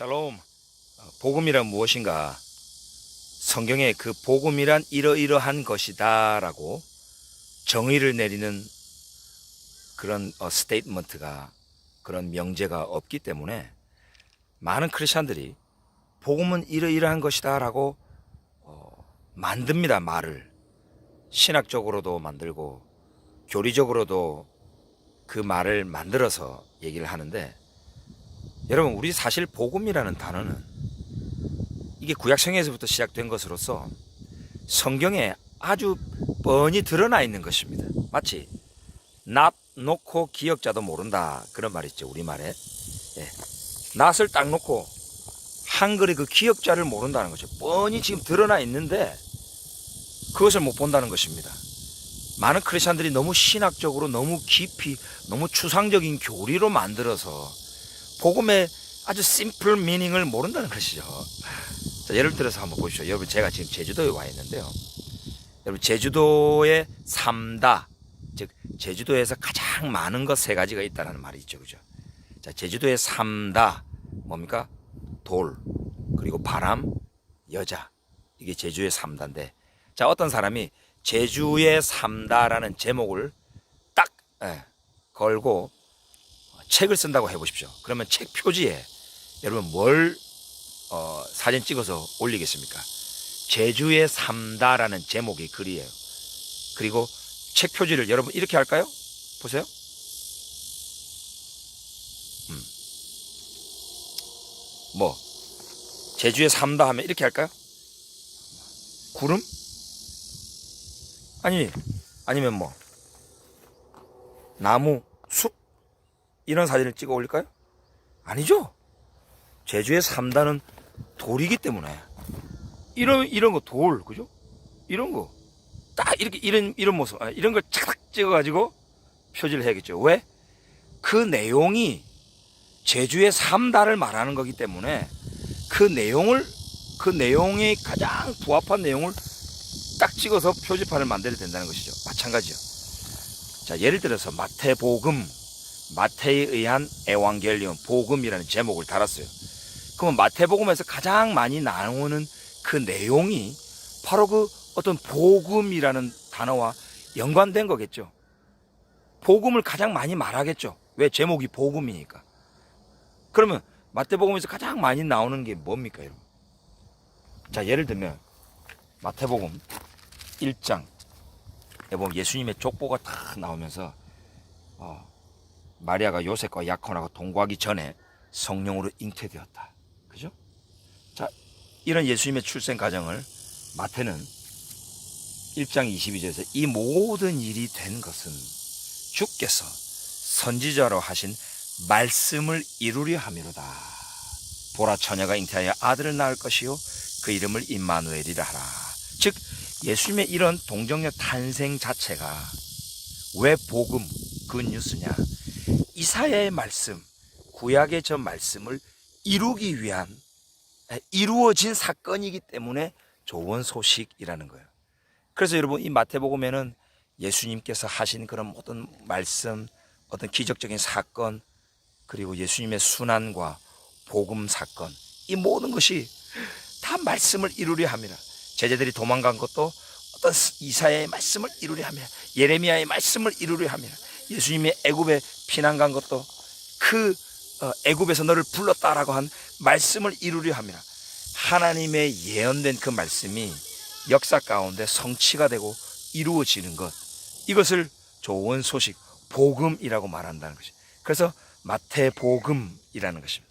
샬롬. 어, 복음이란 무엇인가? 성경에 그 복음이란 이러이러한 것이다 라고 정의를 내리는 그런 어, 스테이트먼트가 그런 명제가 없기 때문에 많은 크리스천들이 복음은 이러이러한 것이다 라고 어, 만듭니다 말을 신학적으로도 만들고 교리적으로도 그 말을 만들어서 얘기를 하는데 여러분 우리 사실 복음이라는 단어는 이게 구약성에서부터 시작된 것으로서 성경에 아주 뻔히 드러나 있는 것입니다. 마치 낫 놓고 기억자도 모른다 그런 말 있죠 우리말에 예. 낫을 딱 놓고 한글의 그 기억자를 모른다는 거죠. 뻔히 지금 드러나 있는데 그것을 못 본다는 것입니다. 많은 크리스천들이 너무 신학적으로 너무 깊이 너무 추상적인 교리로 만들어서 복음의 아주 심플 미닝을 모른다는 것이죠. 자, 예를 들어서 한번 보십시오. 여러분 제가 지금 제주도에 와 있는데요. 여러분 제주도의 삼다 즉 제주도에서 가장 많은 것 세 가지가 있다는 말이 있죠. 그죠? 자, 제주도의 삼다 뭡니까? 돌 그리고 바람, 여자. 이게 제주의 삼다인데 자, 어떤 사람이 제주의 삼다라는 제목을 딱 예, 걸고 책을 쓴다고 해보십시오. 그러면 책 표지에 여러분 뭘 어, 사진 찍어서 올리겠습니까? 제주의 삼다라는 제목의 글이에요. 그리고 책 표지를 여러분 이렇게 할까요? 보세요. 음. 뭐 제주의 삼다 하면 이렇게 할까요? 구름? 아니 아니면 뭐 나무, 숲 이런 사진을 찍어 올릴까요? 아니죠. 제주의 삼다는 돌이기 때문에 이런 이런 거 돌 그죠? 이런 거 딱 이렇게 이런 이런 모습 아, 이런 걸 착착 찍어 가지고 표지를 해야겠죠. 왜? 그 내용이 제주의 삼다를 말하는 거기 때문에 그 내용을 그 내용에 가장 부합한 내용을 딱 찍어서 표지판을 만들어야 된다는 것이죠. 마찬가지요. 자, 예를 들어서 마태복음, 마태에 의한 에왕겔리온, 복음이라는 제목을 달았어요. 그러면 마태복음에서 가장 많이 나오는 그 내용이 바로 그 어떤 복음이라는 단어와 연관된 거겠죠. 복음을 가장 많이 말하겠죠. 왜 제목이 복음이니까. 그러면 마태복음에서 가장 많이 나오는 게 뭡니까, 여러분? 자, 예를 들면 마태복음 1장 에 보면 예수님의 족보가 딱 나오면서 어, 마리아가 요셉과 약혼하고 동거하기 전에 성령으로 잉태되었다. 그죠? 자, 이런 예수님의 출생 과정을 마태는 1장 22절에서 이 모든 일이 된 것은 주께서 선지자로 하신 말씀을 이루려 함이로다. 보라 처녀가 잉태하여 아들을 낳을 것이요 그 이름을 임마누엘이라 하라. 즉 예수님의 이런 동정녀 탄생 자체가 왜 복음 그 뉴스냐? 이사야의 말씀, 구약의 저 말씀을 이루기 위한 이루어진 사건이기 때문에 좋은 소식이라는 거예요. 그래서 여러분 이 마태복음에는 예수님께서 하신 그런 모든 말씀, 어떤 기적적인 사건, 그리고 예수님의 순환과 복음 사건, 이 모든 것이 다 말씀을 이루려 합니다. 제자들이 도망간 것도 어떤 이사야의 말씀을 이루려 합니다. 예레미야의 말씀을 이루려 합니다. 예수님의 애굽에 피난 간 것도 그 어, 애굽에서 너를 불렀다라고 한 말씀을 이루려 합니다. 하나님의 예언된 그 말씀이 역사 가운데 성취가 되고 이루어지는 것 이것을 좋은 소식 복음이라고 말한다는 것이. 그래서 마태복음이라는 것입니다.